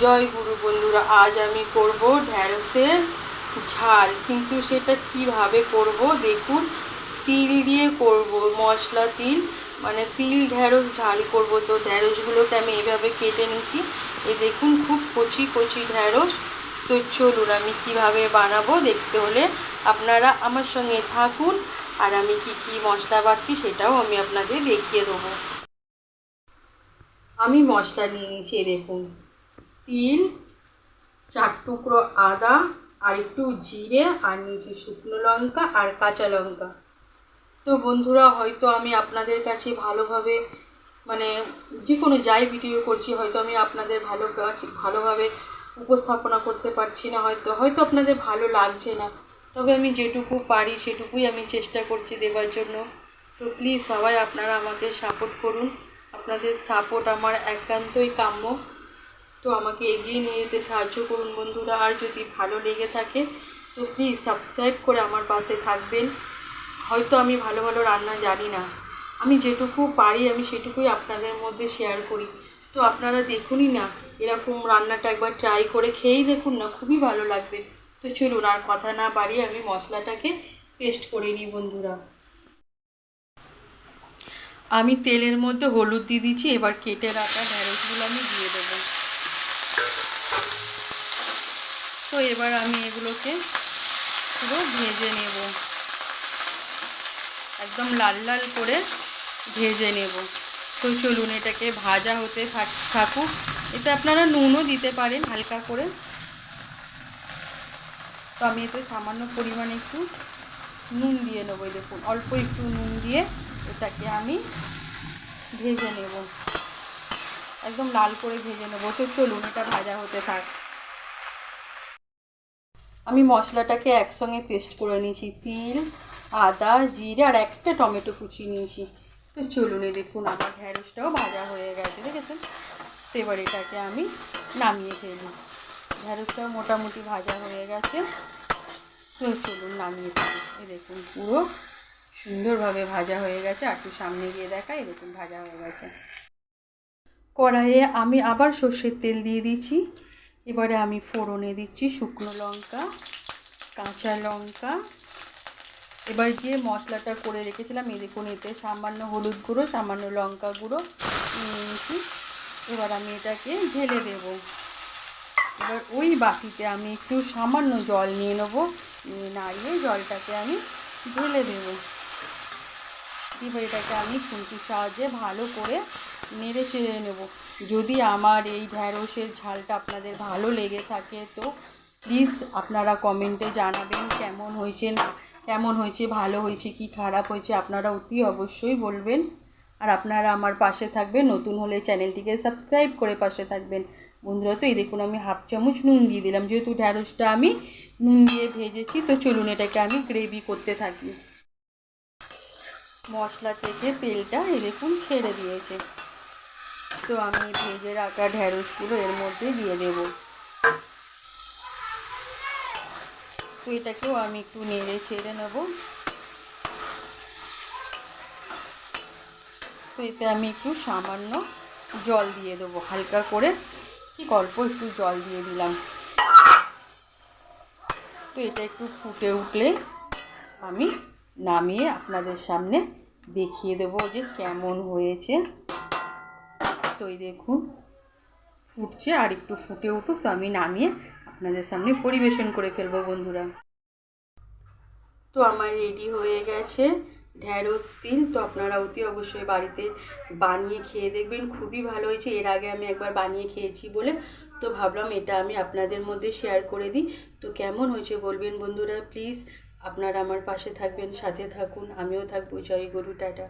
জয় গুরু বন্ধুরা, আজ আমি করব ঢ্যাঁড়সের ঝাল। কিন্তু সেটা কীভাবে করব? দেখুন, তিল দিয়ে করব, মশলা, তিল মানে তিল, ঢ্যাঁড়স, ঝাল করব। তো ঢ্যাঁড়সগুলোকে আমি এইভাবে কেটে নিয়েছি। এই দেখুন, খুব কচি কচি ঢ্যাঁড়স। তো চলুন, আমি কীভাবে বানাবো দেখতে হলে আপনারা আমার সঙ্গে থাকুন। আর আমি কি কি মশলা বাড়ছি সেটাও আমি আপনাদের দেখিয়ে দেবো। আমি মশলা নিয়ে নিয়েছি দেখুন। তিল চার টুকরো আদা, আর একটু জিরে, আর নিচে শুকনো লঙ্কা আর কাঁচা লঙ্কা। তো বন্ধুরা, হয়তো আমি আপনাদের কাছে ভালোভাবে মানে যে কোনো যাই ভিডিও করছি, হয়তো আমি আপনাদের ভালো ভালোভাবে উপস্থাপনা করতে পারছি না, হয়তো হয়তো আপনাদের ভালো লাগছে না। তবে আমি যেটুকু পারি, সেটুকুই আমি চেষ্টা করছি দেওয়ার জন্য। তো প্লিজ সবাই আপনারা আমাকে সাপোর্ট করুন। আপনাদের সাপোর্ট আমার একান্তই কাম্য। তো আমাকে এগিয়ে নিয়ে যেতে সাহায্য করুন বন্ধুরা। আর যদি ভালো লেগে থাকে, তো প্লিজ সাবস্ক্রাইব করে আমার পাশে থাকবেন। হয়তো আমি ভালো ভালো রান্না জানি না। আমি যেটুকু পারি, আমি সেটুকুই আপনাদের মধ্যে শেয়ার করি। তো আপনারা দেখুনই না, এরকম রান্নাটা একবার ট্রাই করে খেয়েই দেখুন না, খুবই ভালো লাগবে। তো চলুন, আর কথা না বাড়িয়ে আমি মশলাটাকে পেস্ট করে নিই বন্ধুরা। আমি তেলের মধ্যে হলুদ দিয়ে দিচ্ছি, এবার কেটে রাখা ঢ্যাঁড়সগুলো আমি দিয়ে দেবো। তো এবার আমি এগুলোকে পুরো ভেজে নেব। একদম লাল লাল করে ভেজে নেব। তো চলুন এটাকে ভাজা হতে থাক- থাকুক। এতে আপনারা নুনও দিতে পারেন হালকা করে। তো আমি এতে সামান্য পরিমাণে একটু নুন দিয়ে নেব। দেখুন, অল্প একটু নুন দিয়ে এটাকে আমি ভেজে নেব। একদম লাল করে ভেজে নেব। তো চলুন এটা ভাজা হতে থাক। আমি মশলাটাকে একসঙ্গে পেস্ট করে নিয়েছি, তিল, আদা, জিরে আর একটা টমেটো কুচি নিয়েছি। তো চলুন এই দেখুন, আমার ঢ্যাঁড়সটাও ভাজা হয়ে গেছে, দেখেছেন? তো এবার এটাকে আমি নামিয়ে ফেলি ঢ্যাঁড়সটাও মোটামুটি ভাজা হয়ে গেছে। তো চলুন নামিয়ে ফেলি দেখুন, পুরো সুন্দরভাবে ভাজা হয়ে গেছে। আর একটু সামনে গিয়ে দেখা দেখুন ভাজা হয়ে গেছে। কড়াইয়ে আমি আবার সর্ষের তেল দিয়ে দিচ্ছি এবারে আমি ফোড়নে দিচ্ছি শুকনো লঙ্কা, কাঁচা লঙ্কা। এবার যে মশলাটা করে রেখেছিলাম, এই দেখুন, এতে সামান্য হলুদ গুঁড়ো, সামান্য লঙ্কা গুঁড়ো নিয়েছি। এবার আমি এটাকে ঢেলে দেব। এবার ওই বাটিতে আমি একটু সামান্য জল নিয়ে নেব, নিয়ে নাড়িয়ে জলটাকে আমি ঢেলে দেবো। এবার এটাকে আমি খুন্তির সাহায্যে ভালো করে নেড়ে চেড়ে নেব। যদি আমার এই ঢ্যাঁড়সের ঝালটা আপনাদের ভালো লেগে থাকে তো প্লিজ আপনারা কমেন্টে জানাবেন কেমন হয়েছে না, কেমন হয়েছে, ভালো হয়েছে, কি খারাপ হয়েছে আপনারা অতি অবশ্যই বলবেন। আর আপনারা আমার পাশে থাকবেন, নতুন হলে চ্যানেলটিকে সাবস্ক্রাইব করে পাশে থাকবেন। বন্ধুরা, তো এই দেখুন আমি হাফ চামচ নুন দিয়ে দিলাম। যেহেতু ঢ্যাঁড়সটা আমি নুন দিয়ে ভেজেছি, তো চলুন এটাকে আমি গ্রেভি করতে থাকি। মশলা থেকে তেলটা এই দেখুন ছেড়ে দিয়েছে। তো আমি ভেজে রাখা ঢ্যাঁড়সগুলো এর মধ্যে দিয়ে দেব। তো এটাকেও আমি একটু নেড়ে ছেড়ে নেব। তো এতে আমি একটু সামান্য জল দিয়ে দেবো, হালকা করে। ঠিক অল্প একটু জল দিয়ে দিলাম। তো এটা একটু ফুটে উঠলে আমি নামিয়ে আপনাদের সামনে দেখিয়ে দেবো যে কেমন হয়েছে। তো এই দেখুন, ফুটছে আর একটু ফুটে উঠুক তো আমি নামিয়ে আপনাদের সামনে পরিবেশন করে ফেলব বন্ধুরা। তো আমার রেডি হয়ে গেছে ঢ্যাঁড়স তিল। তো আপনারা অতি অবশ্যই বাড়িতে বানিয়ে খেয়ে দেখবেন, খুবই ভালো হয়েছে। এর আগে আমি একবার বানিয়ে খেয়েছি বলে তো ভাবলাম এটা আমি আপনাদের মধ্যে শেয়ার করে দিই। তো কেমন হয়েছে বলবেন বন্ধুরা? প্লিজ আপনারা আমার পাশে থাকবেন, সাথে থাকুন। আমিও থাকব। জয় গরু, টাটা।